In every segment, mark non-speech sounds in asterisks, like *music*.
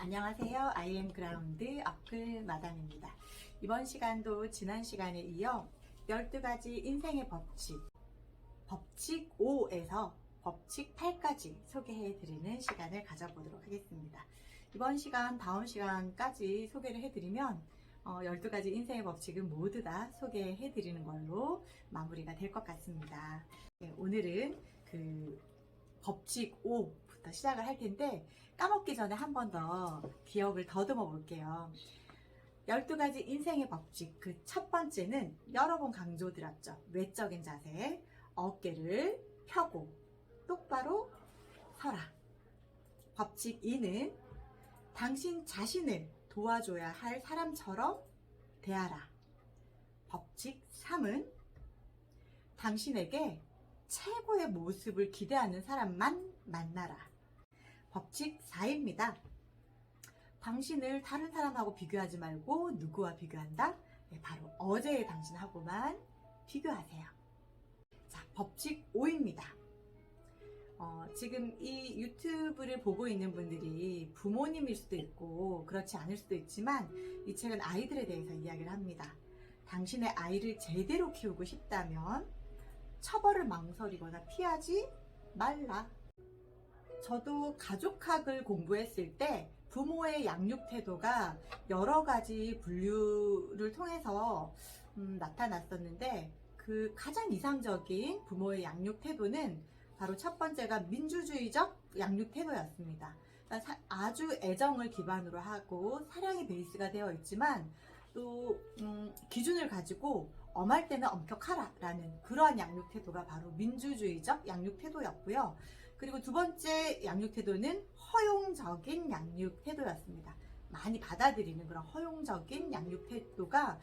안녕하세요. IM 그라운드 어플 마담입니다. 이번 시간도 지난 시간에 이어 12가지 인생의 법칙, 법칙 5에서 법칙 8까지 소개해 드리는 시간을 가져보도록 하겠습니다. 이번 시간, 다음 시간까지 소개를 해 드리면 어, 12가지 인생의 법칙은 모두 다 소개해 드리는 걸로 마무리가 될 것 같습니다. 네, 오늘은 그 법칙 5 부터 시작을 할 텐데 까먹기 전에 한 번 더 기억을 더듬어 볼게요. 12가지 인생의 법칙 그 첫 번째는 여러 번 강조드렸죠. 외적인 자세, 어깨를 펴고 똑바로 서라. 법칙 2는 당신 자신을 도와줘야 할 사람처럼 대하라. 법칙 3은 당신에게 최고의 모습을 기대하는 사람만 만나라. 법칙 4입니다. 당신을 다른 사람하고 비교하지 말고 누구와 비교한다? 네, 바로 어제의 당신하고만 비교하세요. 자, 법칙 5입니다. 어, 지금 이 유튜브를 보고 있는 분들이 부모님일 수도 있고 그렇지 않을 수도 있지만 이 책은 아이들에 대해서 이야기를 합니다. 당신의 아이를 제대로 키우고 싶다면 처벌을 망설이거나 피하지 말라. 저도 가족학을 공부했을 때 부모의 양육 태도가 여러 가지 분류를 통해서 음, 나타났었는데 그 가장 이상적인 부모의 양육 태도는 바로 첫 번째가 민주주의적 양육 태도였습니다. 그러니까 사- 아주 애정을 기반으로 하고 사랑이 베이스가 되어 있지만 또 음, 기준을 가지고 엄할 때는 엄격하라라는 그러한 양육 태도가 바로 민주주의적 양육 태도였고요. 그리고 두 번째 양육 태도는 허용적인 양육 태도였습니다. 많이 받아들이는 그런 허용적인 양육 태도가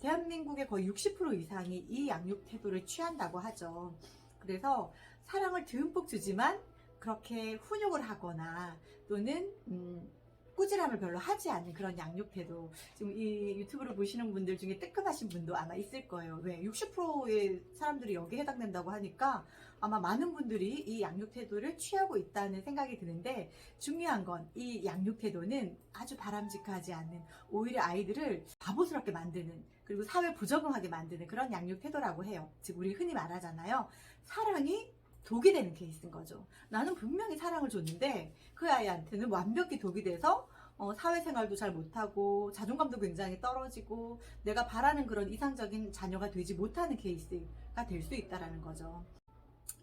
대한민국의 거의 60% 이상이 이 양육 태도를 취한다고 하죠. 그래서 사랑을 듬뿍 주지만 그렇게 훈육을 하거나 또는 음, 꾸지람을 별로 하지 않는 그런 양육 태도. 지금 이 유튜브를 보시는 분들 중에 뜨끔하신 분도 아마 있을 거예요. 왜? 60%의 사람들이 여기에 해당된다고 하니까 아마 많은 분들이 이 양육 태도를 취하고 있다는 생각이 드는데 중요한 건 이 양육 태도는 아주 바람직하지 않는 오히려 아이들을 바보스럽게 만드는 그리고 사회 부적응하게 만드는 그런 양육 태도라고 해요. 즉 우리 흔히 말하잖아요. 사랑이 독이 되는 케이스인 거죠. 나는 분명히 사랑을 줬는데 그 아이한테는 완벽히 독이 돼서 어, 사회생활도 잘 못하고 자존감도 굉장히 떨어지고 내가 바라는 그런 이상적인 자녀가 되지 못하는 케이스가 될 수 있다라는 거죠.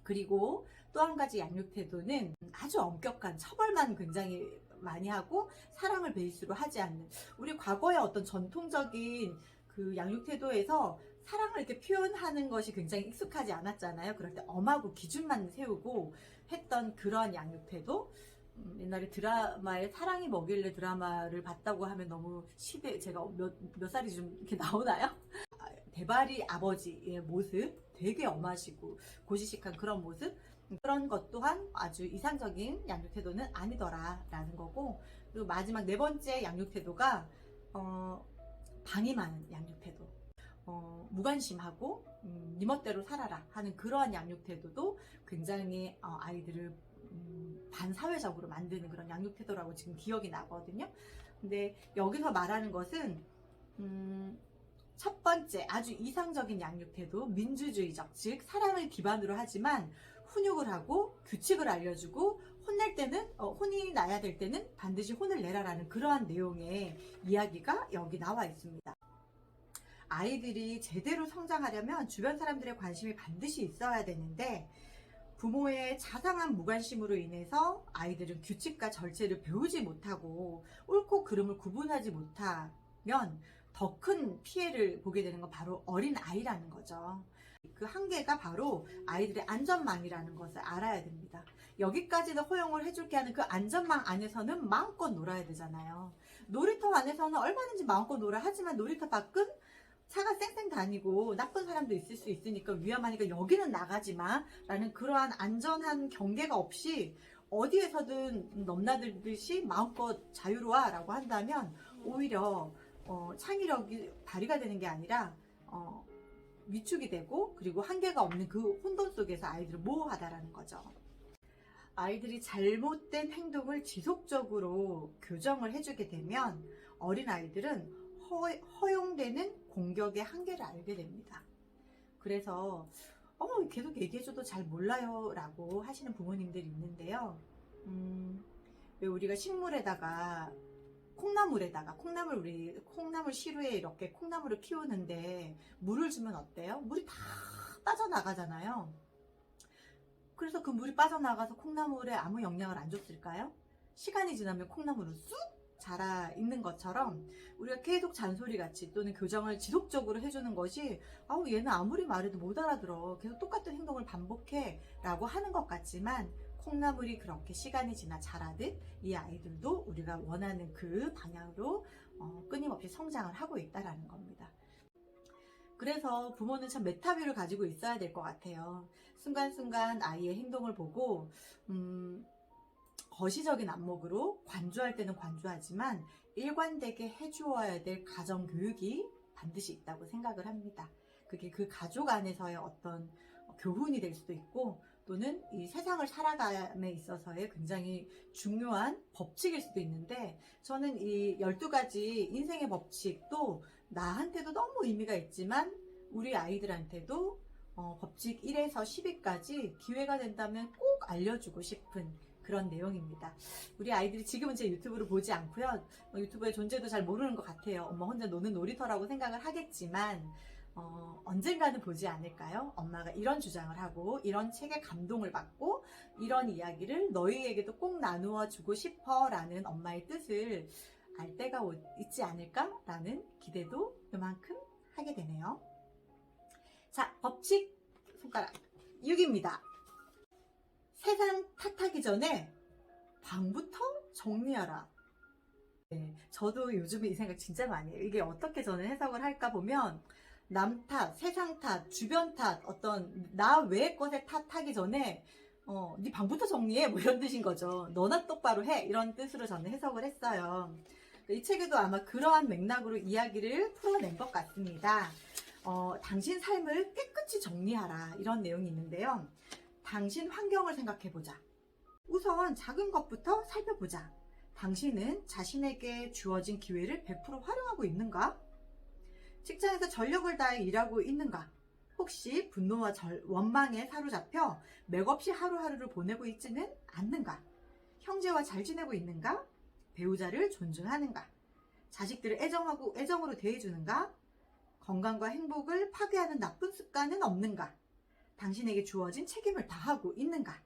그리고 또 한 가지 양육 태도는 아주 엄격한 처벌만 굉장히 많이 하고 사랑을 베이스로 하지 않는 우리 과거의 어떤 전통적인 그 양육 태도에서 사랑을 이렇게 표현하는 것이 굉장히 익숙하지 않았잖아요. 그럴 때 엄하고 기준만 세우고 했던 그런 양육 태도. 음, 옛날에 드라마에 사랑이 뭐길래 드라마를 봤다고 하면 너무 시대 제가 몇, 몇 살이 좀 이렇게 나오나요? *laughs* 아, 대발이 아버지의 모습 되게 엄하시고 고지식한 그런 모습 그런 것 또한 아주 이상적인 양육 태도는 아니더라라는 거고 그리고 마지막 네 번째 양육 태도가 어, 방임하는 양육 태도 어, 무관심하고 음, 네 멋대로 살아라 하는 그러한 양육 태도도 굉장히 어, 아이들을 음, 반사회적으로 만드는 그런 양육 태도라고 지금 기억이 나거든요. 근데 여기서 말하는 것은 음, 첫 번째 아주 이상적인 양육 태도 민주주의적 즉 사랑을 기반으로 하지만 훈육을 하고 규칙을 알려주고 혼낼 때는 어, 혼이 나야 될 때는 반드시 혼을 내라라는 그러한 내용의 이야기가 여기 나와 있습니다. 아이들이 제대로 성장하려면 주변 사람들의 관심이 반드시 있어야 되는데 부모의 자상한 무관심으로 인해서 아이들은 규칙과 절제를 배우지 못하고 옳고 그름을 구분하지 못하면 더 큰 피해를 보게 되는 건 바로 어린 아이라는 거죠. 그 한계가 바로 아이들의 안전망이라는 것을 알아야 됩니다. 여기까지는 허용을 해줄게 하는 그 안전망 안에서는 마음껏 놀아야 되잖아요. 놀이터 안에서는 얼마든지 마음껏 놀아 하지만 놀이터 밖은 차가 쌩쌩 다니고 나쁜 사람도 있을 수 있으니까 위험하니까 여기는 나가지 마 라는 그러한 안전한 경계가 없이 어디에서든 넘나들듯이 마음껏 자유로워 라고 한다면 오히려 어, 창의력이 발휘가 되는 게 아니라 어, 위축이 되고 그리고 한계가 없는 그 혼돈 속에서 아이들을 모호하다라는 거죠. 아이들이 잘못된 행동을 지속적으로 교정을 해주게 되면 어린 아이들은 허, 허용되는 공격의 한계를 알게 됩니다. 그래서 어, 계속 얘기해줘도 잘 몰라요 라고 하시는 부모님들이 있는데요. 음, 왜 우리가 식물에다가 콩나물에다가 콩나물 우리 콩나물 시루에 이렇게 콩나물을 키우는데 물을 주면 어때요? 물이 다 빠져나가잖아요. 그래서 그 물이 빠져나가서 콩나물에 아무 영향을 안 줬을까요? 시간이 지나면 콩나물은 쑥 자라 있는 것처럼 우리가 계속 잔소리 같이 또는 교정을 지속적으로 해주는 것이 아우 얘는 아무리 말해도 못 알아들어 계속 똑같은 행동을 반복해 라고 하는 것 같지만 콩나물이 그렇게 시간이 지나 자라듯 이 아이들도 우리가 원하는 그 방향으로 어, 끊임없이 성장을 하고 있다라는 겁니다. 그래서 부모는 참 메타뷰를 가지고 있어야 될 것 같아요. 순간순간 아이의 행동을 보고 음, 거시적인 안목으로 관주할 때는 관주하지만 일관되게 해주어야 될 가정 교육이 반드시 있다고 생각을 합니다. 그게 그 가족 안에서의 어떤 교훈이 될 수도 있고 또는 이 세상을 살아감에 있어서의 굉장히 중요한 법칙일 수도 있는데 저는 이 12가지 인생의 법칙도 나한테도 너무 의미가 있지만 우리 아이들한테도 어, 법칙 1에서 10위까지 기회가 된다면 꼭 알려주고 싶은 그런 내용입니다. 우리 아이들이 지금은 제 유튜브를 보지 않고요. 어, 유튜브의 존재도 잘 모르는 것 같아요. 엄마 혼자 노는 놀이터라고 생각을 하겠지만 어, 언젠가는 보지 않을까요? 엄마가 이런 주장을 하고 이런 책에 감동을 받고 이런 이야기를 너희에게도 꼭 나누어 주고 싶어 라는 엄마의 뜻을 알 때가 오- 있지 않을까 라는 기대도 이만큼 하게 되네요. 자, 법칙 손가락 6입니다. 세상 탓하기 전에 방부터 정리하라. 네, 저도 요즘에 이 생각 진짜 많이 해요. 이게 어떻게 저는 해석을 할까 보면 남 탓, 세상 탓, 주변 탓, 어떤 나 외의 것에 탓하기 전에 어, 네 방부터 정리해 뭐 이런 뜻인 거죠. 너나 똑바로 해 이런 뜻으로 저는 해석을 했어요. 이 책에도 아마 그러한 맥락으로 이야기를 풀어낸 것 같습니다. 어, 당신 삶을 깨끗이 정리하라 이런 내용이 있는데요. 당신 환경을 생각해보자. 우선 작은 것부터 살펴보자. 당신은 자신에게 주어진 기회를 100% 활용하고 있는가? 직장에서 전력을 다해 일하고 있는가? 혹시 분노와 절- 원망에 사로잡혀 맥없이 하루하루를 보내고 있지는 않는가? 형제와 잘 지내고 있는가? 배우자를 존중하는가? 자식들을 애정하고 애정으로 대해주는가? 건강과 행복을 파괴하는 나쁜 습관은 없는가? 당신에게 주어진 책임을 다하고 있는가?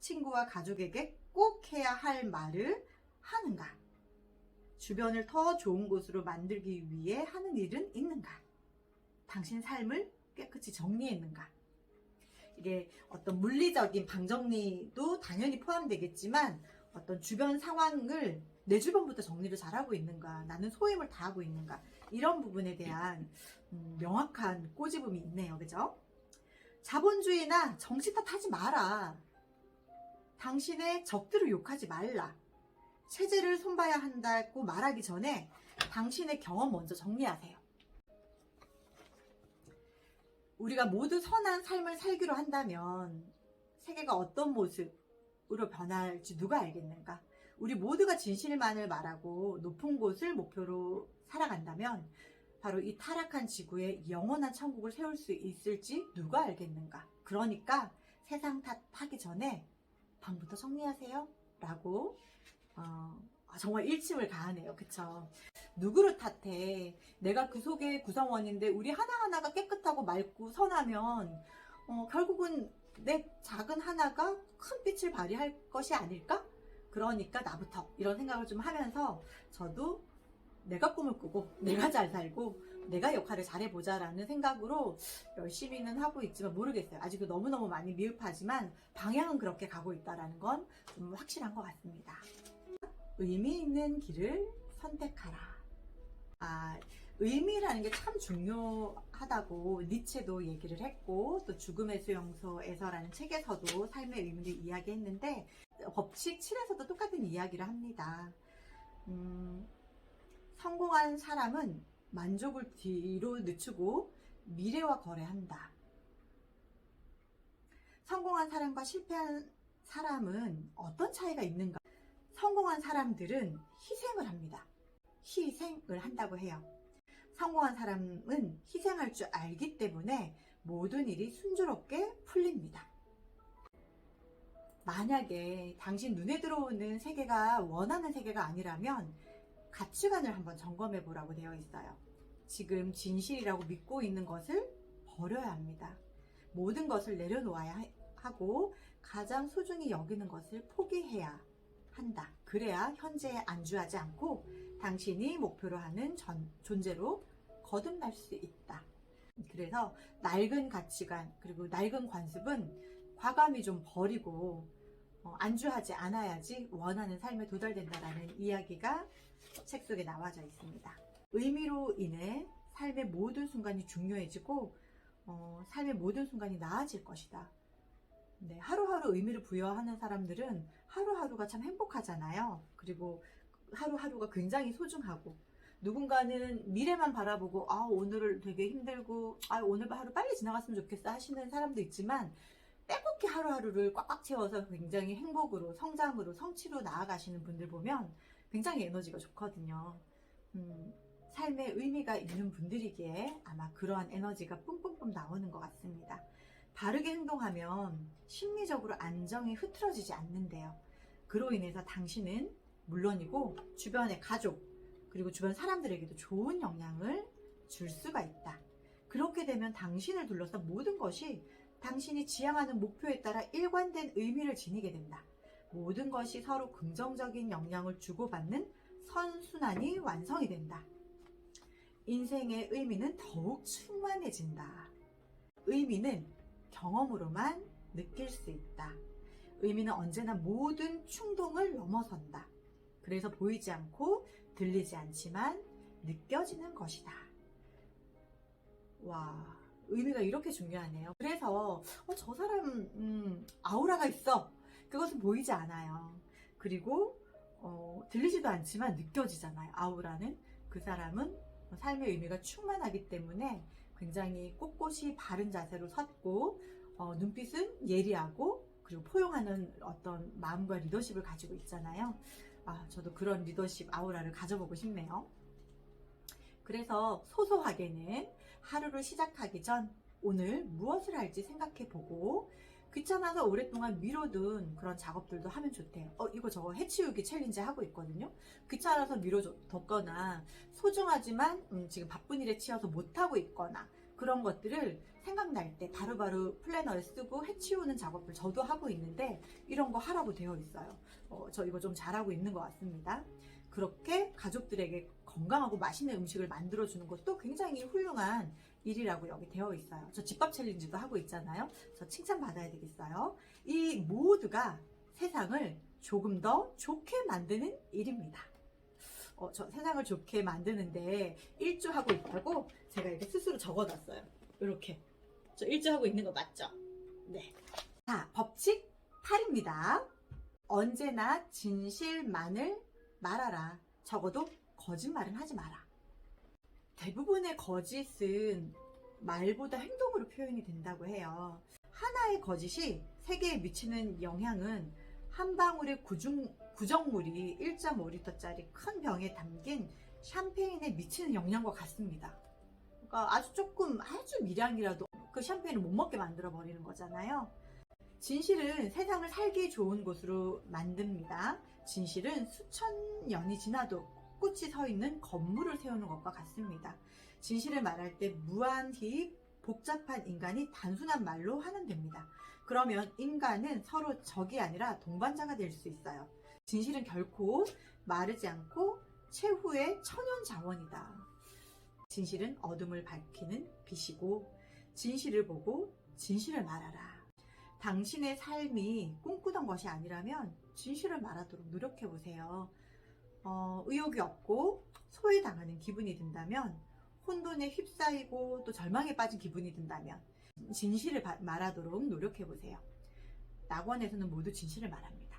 친구와 가족에게 꼭 해야 할 말을 하는가? 주변을 더 좋은 곳으로 만들기 위해 하는 일은 있는가? 당신 삶을 깨끗이 정리했는가? 이게 어떤 물리적인 방정리도 당연히 포함되겠지만 어떤 주변 상황을 내 주변부터 정리를 잘하고 있는가? 나는 소임을 다하고 있는가? 이런 부분에 대한 음, 명확한 꼬집음이 있네요. 그죠? 자본주의나 정치 탓하지 마라. 당신의 적들을 욕하지 말라. 체제를 손봐야 한다고 말하기 전에 당신의 경험 먼저 정리하세요. 우리가 모두 선한 삶을 살기로 한다면 세계가 어떤 모습으로 변할지 누가 알겠는가? 우리 모두가 진실만을 말하고 높은 곳을 목표로 살아간다면 바로 이 타락한 지구에 영원한 천국을 세울 수 있을지 누가 알겠는가? 그러니까 세상 탓하기 전에 방부터 정리하세요. 라고 어, 아, 정말 일침을 가하네요. 그쵸? 누구를 탓해? 내가 그 속의 구성원인데 우리 하나하나가 깨끗하고 맑고 선하면 어, 결국은 내 작은 하나가 큰 빛을 발휘할 것이 아닐까? 그러니까 나부터 이런 생각을 좀 하면서 저도 내가 꿈을 꾸고 내가 잘 살고 내가 역할을 잘해보자라는 생각으로 열심히는 하고 있지만 모르겠어요. 아직도 너무너무 많이 미흡하지만 방향은 그렇게 가고 있다는 건 좀 확실한 것 같습니다. 의미 있는 길을 선택하라. 아, 의미라는 게 참 중요하다고 니체도 얘기를 했고 또 죽음의 수용소에서라는 책에서도 삶의 의미를 이야기했는데 법칙 7에서도 똑같은 이야기를 합니다. 음, 성공한 사람은 만족을 뒤로 늦추고 미래와 거래한다. 성공한 사람과 실패한 사람은 어떤 차이가 있는가? 성공한 사람들은 희생을 합니다. 희생을 한다고 해요. 성공한 사람은 희생할 줄 알기 때문에 모든 일이 순조롭게 풀립니다. 만약에 당신 눈에 들어오는 세계가 원하는 세계가 아니라면 가치관을 한번 점검해 보라고 되어 있어요. 지금 진실이라고 믿고 있는 것을 버려야 합니다. 모든 것을 내려놓아야 하고 가장 소중히 여기는 것을 포기해야 한다. 그래야 현재에 안주하지 않고 당신이 목표로 하는 전- 존재로 거듭날 수 있다. 그래서 낡은 가치관 그리고 낡은 관습은 과감히 좀 버리고 어, 안주하지 않아야지 원하는 삶에 도달된다라는 이야기가 책 속에 나와져 있습니다. 의미로 인해 삶의 모든 순간이 중요해지고 어, 삶의 모든 순간이 나아질 것이다. 네, 하루하루 의미를 부여하는 사람들은 하루하루가 참 행복하잖아요. 그리고 하루하루가 굉장히 소중하고 누군가는 미래만 바라보고 아 오늘을 되게 힘들고 아 오늘 하루 빨리 지나갔으면 좋겠어 하시는 사람도 있지만 빼곡히 하루하루를 꽉꽉 채워서 굉장히 행복으로 성장으로 성취로 나아가시는 분들 보면 굉장히 에너지가 좋거든요. 음, 삶에 의미가 있는 분들이기에 아마 그러한 에너지가 뿜뿜뿜 나오는 것 같습니다. 바르게 행동하면 심리적으로 안정이 흐트러지지 않는데요. 그로 인해서 당신은 물론이고 주변의 가족 그리고 주변 사람들에게도 좋은 영향을 줄 수가 있다. 그렇게 되면 당신을 둘러싼 모든 것이 당신이 지향하는 목표에 따라 일관된 의미를 지니게 된다. 모든 것이 서로 긍정적인 영향을 주고받는 선순환이 완성이 된다. 인생의 의미는 더욱 충만해진다. 의미는 경험으로만 느낄 수 있다. 의미는 언제나 모든 충동을 넘어선다. 그래서 보이지 않고 들리지 않지만 느껴지는 것이다. 와, 의미가 이렇게 중요하네요. 그래서 어, 저 사람 음, 아우라가 있어. 그것은 보이지 않아요. 그리고 어, 들리지도 않지만 느껴지잖아요. 아우라는 그 사람은 삶의 의미가 충만하기 때문에 굉장히 꼿꼿이 바른 자세로 섰고 어, 눈빛은 예리하고 그리고 포용하는 어떤 마음과 리더십을 가지고 있잖아요. 아, 저도 그런 리더십 아우라를 가져보고 싶네요. 그래서 소소하게는 하루를 시작하기 전 오늘 무엇을 할지 생각해 보고 귀찮아서 오랫동안 미뤄둔 그런 작업들도 하면 좋대요. 어, 이거 저거 해치우기 챌린지 하고 있거든요. 귀찮아서 미뤄뒀거나 소중하지만 음, 지금 바쁜 일에 치여서 못하고 있거나 그런 것들을 생각날 때 바로바로 플래너에 쓰고 해치우는 작업을 저도 하고 있는데 이런 거 하라고 되어 있어요. 어, 저 이거 좀 잘하고 있는 것 같습니다. 그렇게 가족들에게 건강하고 맛있는 음식을 만들어주는 것도 굉장히 훌륭한 일이라고 여기 되어 있어요. 저 집밥 챌린지도 하고 있잖아요. 저 칭찬받아야 되겠어요. 이 모두가 세상을 조금 더 좋게 만드는 일입니다. 어, 저 세상을 좋게 만드는데 일조하고 있다고 제가 이렇게 스스로 적어놨어요. 이렇게. 저 일조하고 있는 거 맞죠? 네. 자, 법칙 8입니다. 언제나 진실만을 말하라. 적어도 거짓말은 하지 마라. 대부분의 거짓은 말보다 행동으로 표현이 된다고 해요. 하나의 거짓이 세계에 미치는 영향은 한 방울의 구중, 구정물이 1.5리터짜리 큰 병에 담긴 샴페인에 미치는 영향과 같습니다. 그러니까 아주 조금 아주 미량이라도 그 샴페인을 못 먹게 만들어 버리는 거잖아요. 진실은 세상을 살기 좋은 곳으로 만듭니다. 진실은 수천 년이 지나도 꿋꿋이 서 있는 건물을 세우는 것과 같습니다. 진실을 말할 때 무한히 복잡한 인간이 단순한 말로 하면 됩니다. 그러면 인간은 서로 적이 아니라 동반자가 될 수 있어요. 진실은 결코 마르지 않고 최후의 천연 자원이다. 진실은 어둠을 밝히는 빛이고 진실을 보고 진실을 말하라. 당신의 삶이 꿈꾸던 것이 아니라면 진실을 말하도록 노력해 보세요. 어, 의욕이 없고 소외당하는 기분이 든다면 혼돈에 휩싸이고 또 절망에 빠진 기분이 든다면 진실을 바- 말하도록 노력해 보세요. 낙원에서는 모두 진실을 말합니다.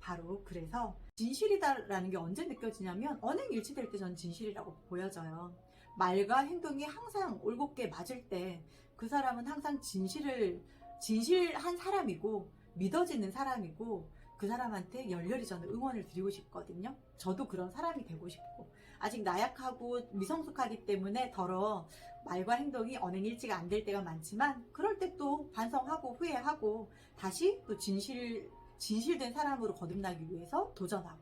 바로 그래서 진실이다라는 게 언제 느껴지냐면 언행 일치될 때 전 진실이라고 보여져요. 말과 행동이 항상 올곧게 맞을 때 그 사람은 항상 진실을 진실한 사람이고 믿어지는 사람이고 그 사람한테 열렬히 저는 응원을 드리고 싶거든요. 저도 그런 사람이 되고 싶고 아직 나약하고 미성숙하기 때문에 더러 말과 행동이 언행일치가 안 될 때가 많지만 그럴 때 또 반성하고 후회하고 다시 또 진실 진실된 사람으로 거듭나기 위해서 도전하고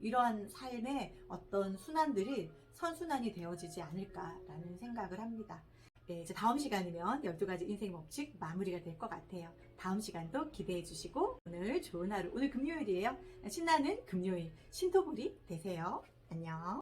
이러한 삶의 어떤 순환들이 선순환이 되어지지 않을까라는 생각을 합니다. 네, 이제 다음 시간이면 12가지 인생 법칙 마무리가 될 것 같아요. 다음 시간도 기대해 주시고 오늘 좋은 하루, 오늘 금요일이에요. 신나는 금요일, 신토부리 되세요. 안녕.